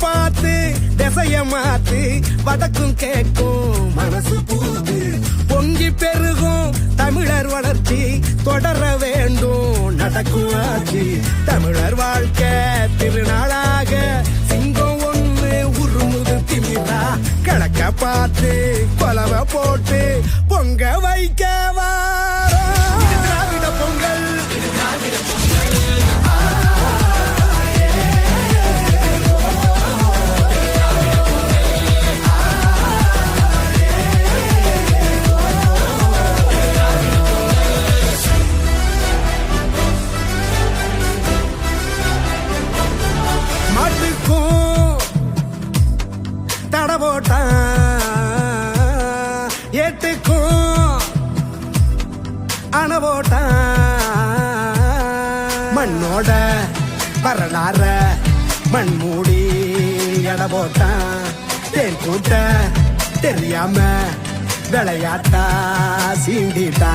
பார்த்து திசைய மாத்து வடக்கும் கேட்கும் மனசு பூத்து. பொங்கி பெருகும் தமிழர் வளர்ச்சி தொடர வேண்டும் நடக்கும் ஆட்சி. தமிழர் வாழ்க்கை திருநாளாக சிங்கம் ஒன்று உருமுது திமிதா கிழக்க பார்த்து கொலவை போட்டு பொங்க வைக்க தட போட்டான் எட்டுக்கும் அண போட்டான் மண்ணோட வரலாற மண் மூடி எட போட்டான் தேன் கூட்ட தெரியாம விளையாட்டா சீண்டிட்டா.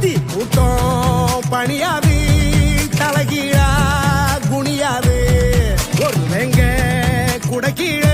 தீ கூட்டம் பணியாவி தலைகீழா குனியாது ஒரு வெங்க குடக்கீழ